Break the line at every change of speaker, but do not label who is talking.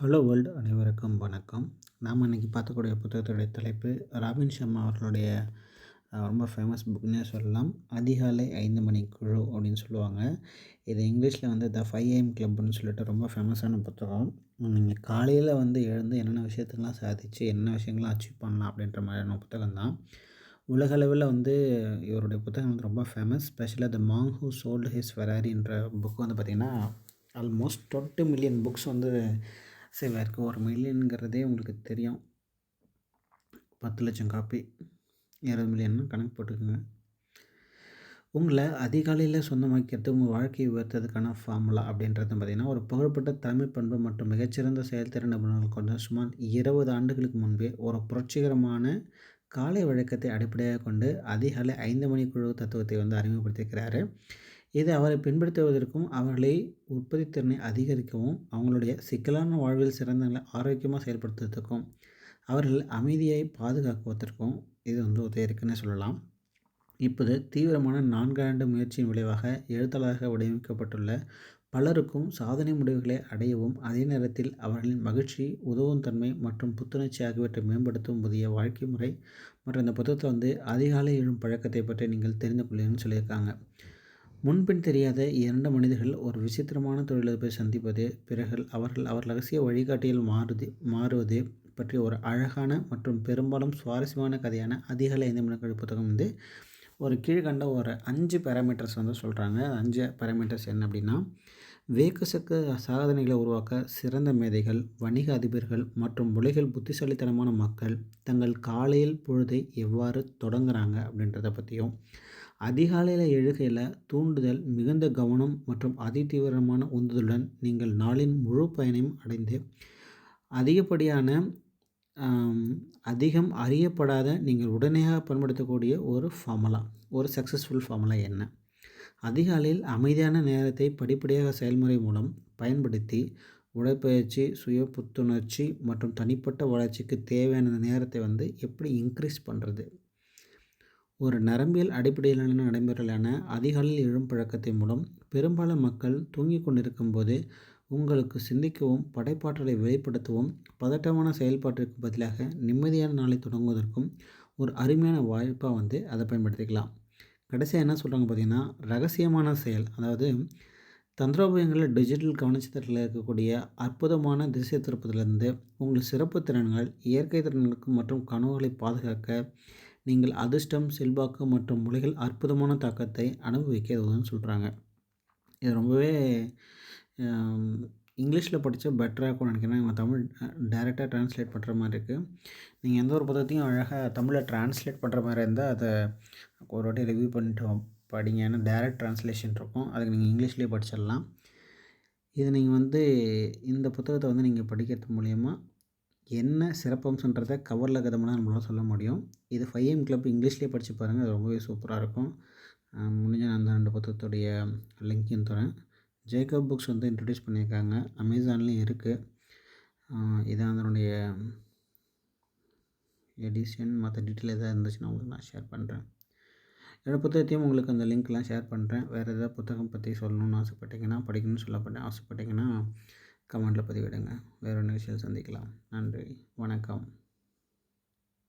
Hello world அனைவருக்கும் வணக்கம். நாம் இன்றைக்கி பார்க்கக்கூடிய புத்தகத்துடைய தலைப்பு ராபின் சர்மா அவர்களுடைய ரொம்ப ஃபேமஸ் புக்னே சொல்லலாம். அதிகாலை ஐந்து மணி குழு அப்படின்னு சொல்லுவாங்க. இது இங்கிலீஷில் வந்து த ஃபைவ் ஏஎம் கிளப்னு சொல்லிட்டு ரொம்ப ஃபேமஸான புத்தகம். நீங்கள் காலையில் வந்து எழுந்து என்னென்ன விஷயத்துக்கெல்லாம் சாதிச்சு என்ன விஷயங்கள்லாம் அச்சீவ் பண்ணலாம் அப்படின்ற மாதிரியான புத்தகம் தான். உலகளவில் வந்து இவருடைய புத்தகம் வந்து ரொம்ப ஃபேமஸ் ஸ்பெஷலாக the monk who sold his ஃபெராரின்ற book வந்து பார்த்திங்கன்னா ஆல்மோஸ்ட் டுவெண்ட்டி மில்லியன் புக்ஸ் வந்து சேவ் ஒரு மில்லியனுங்கிறதே உங்களுக்கு தெரியும். பத்து லட்சம் காப்பி இருபது மில்லியன்னு கணக்கு போட்டுக்கோங்க. உங்களை அதிகாலையில் சொந்தமாக்கிறது உங்கள் வாழ்க்கையை உயர்த்ததுக்கான ஃபார்முலா அப்படின்றது பார்த்திங்கன்னா ஒரு புகழ்பெற்ற தலைமை பண்பு மற்றும் மிகச்சிறந்த செயல்திறன் நிபுணர்கள் கொண்ட சுமார் இருபது ஆண்டுகளுக்கு முன்பே ஒரு புரட்சிகரமான காலை வழக்கத்தை அடிப்படையாக கொண்டு அதிகாலை ஐந்து மணிக்குழு தத்துவத்தை வந்து அறிமுகப்படுத்தியிருக்கிறாரு. இது அவரை பின்பற்றுவதற்கும் அவர்களை உற்பத்தி திறனை அதிகரிக்கவும் அவங்களுடைய சிக்கலான வாழ்வில் சிறந்த நிலை ஆரோக்கியமாக செயல்படுத்துவதற்கும் அவர்கள் அமைதியை பாதுகாக்குவதற்கும் இது வந்து உதவியிருக்குன்னு சொல்லலாம். இப்போது தீவிரமான நான்காண்டு முயற்சியின் விளைவாக எழுத்தாளராக வடிவமைக்கப்பட்டுள்ள பலருக்கும் சாதனை முடிவுகளை அடையவும் அதே நேரத்தில் அவர்களின் மகிழ்ச்சி உதவும் தன்மை மற்றும் புத்துணர்ச்சி ஆகியவற்றை மேம்படுத்தும் புதிய வாழ்க்கை முறை மற்றும் இந்த புத்தகத்தில் வந்து அதிகாலை எழும் பழக்கத்தை பற்றி நீங்கள் தெரிந்து கொள்ளுங்கன்னு சொல்லியிருக்காங்க. முன்பின் தெரியாத இரண்டு மனிதர்கள் ஒரு விசித்திரமான தொழிலதிபரை சந்திப்பது பிறகு அவர்கள் அவர் ரகசிய வழிகாட்டியில் மாறுது மாறுவது பற்றிய ஒரு அழகான மற்றும் பெரும்பாலும் சுவாரஸ்யமான கதையான அதிகாலை ஐந்து புத்தகம் வந்து ஒரு கீழ்கண்ட ஒரு அஞ்சு பேராமீட்டர்ஸ் வந்து சொல்கிறாங்க அஞ்சு பேராமீட்டர்ஸ் என்ன அப்படின்னா வேக்கசக்க சாதனைகளை உருவாக்க சிறந்த மேதைகள் வணிக அதிபர்கள் மற்றும் உலகில் புத்திசாலித்தனமான மக்கள் தங்கள் காலையில் பொழுதை எவ்வாறு தொடங்குறாங்க அப்படின்றத பற்றியும் அதிகாலையில் எழுகையில் தூண்டுதல் மிகுந்த கவனம் மற்றும் அதிதீவிரமான உந்துதலுடன் நீங்கள் நாளின் முழு பயனையும் அடைந்து அதிகப்படியான அதிகம் அறியப்படாத நீங்கள் உடனடியாக பயன்படுத்தக்கூடிய ஒரு ஃபார்முலா ஒரு சக்ஸஸ்ஃபுல் ஃபார்முலா என்ன? அதிகாலையில் அமைதியான நேரத்தை படிப்படியாக செயல்முறை மூலம் பயன்படுத்தி உடற்பயிற்சி சுய புத்துணர்ச்சி மற்றும் தனிப்பட்ட வளர்ச்சிக்கு தேவையான நேரத்தை வந்து எப்படி இன்க்ரீஸ் பண்ணுறது ஒரு நரம்பியல் அடிப்படையிலான நடைமுறையிலான அதிகாலையில் எழும் பழக்கத்தின் மூலம் பெரும்பாலான மக்கள் தூங்கிக் கொண்டிருக்கும் போது உங்களுக்கு சிந்திக்கவும் படைப்பாற்றலை வெளிப்படுத்தவும் பதட்டமான செயல்பாட்டிற்கு பதிலாக நிம்மதியான நாளை தொடங்குவதற்கும் ஒரு அருமையான வாய்ப்பாக வந்து அதை பயன்படுத்திக்கலாம். கடைசியாக என்ன சொல்கிறாங்க பார்த்தீங்கன்னா ரகசியமான செயல். அதாவது தந்திரோபயங்களில் டிஜிட்டல் கவனச்சித்திரத்தில் இருக்கக்கூடிய அற்புதமான திசை திருப்பதிலிருந்து உங்கள் சிறப்பு திறன்கள் இயற்கை திறன்களுக்கு மற்றும் கனவுகளை பாதுகாக்க நீங்கள் அதிர்ஷ்டம் செல்வாக்கு மற்றும் உலகில் அற்புதமான தாக்கத்தை அனுபவிக்க உதவுன்னு சொல்கிறாங்க இது ரொம்பவே இங்கிலீஷில் படித்தா பெட்டராக இருக்கும்னு நினைக்கிறேன். நம்ம தமிழ் டேரெக்டாக ட்ரான்ஸ்லேட் பண்ணுற மாதிரி இருக்குது நீங்கள் எந்த ஒரு புத்தகத்தையும் அழகாக தமிழில் ட்ரான்ஸ்லேட் பண்ணுற மாதிரி இருந்தால் அதை ஒரு வாட்டி ரிவ்யூ பண்ணிட்டு படிங்க. ஏன்னா டேரக்ட் ட்ரான்ஸ்லேஷன் இருக்கும். அதுக்கு நீங்கள் இங்கிலீஷ்லேயே படிச்சிடலாம். இது நீங்கள் வந்து இந்த புத்தகத்தை வந்து நீங்கள் படிக்கிறது மூலயமா என்ன சிறப்பம்சன்றதை கவரில் கதமெல்லாம் நம்மளால் சொல்ல முடியும். இது ஃபைவ் எம் கிளப் இங்கிலீஷ்லேயே படித்து பாருங்கள் அது ரொம்பவே சூப்பராக இருக்கும். முடிஞ்ச நான் அந்த ரெண்டு புத்தகத்துடைய லிங்க்கையும் தரேன். ஜேக்கப் புக்ஸ் வந்து இன்ட்ரடியூஸ் பண்ணியிருக்காங்க. அமேசான்லேயும் இருக்குது இதான் அதனுடைய எடிஷன் மற்ற டீட்டெயில் எதாவது இருந்துச்சுன்னா உங்களுக்கு நான் ஷேர் பண்ணுறேன் என்னோடய புத்தகத்தையும் உங்களுக்கு அந்த லிங்க்லாம் ஷேர் பண்ணுறேன் வேறு எதாவது புத்தகம் பற்றி சொல்லணும்னு ஆசைப்பட்டீங்கன்னா படிக்கணும்னு சொல்லப்பட்ட ஆசைப்பட்டீங்கன்னா கமெண்ட்டில் பதிவிடுங்க. வேறு நிகழ்ச்சியில் சந்திக்கலாம். நன்றி. வணக்கம்.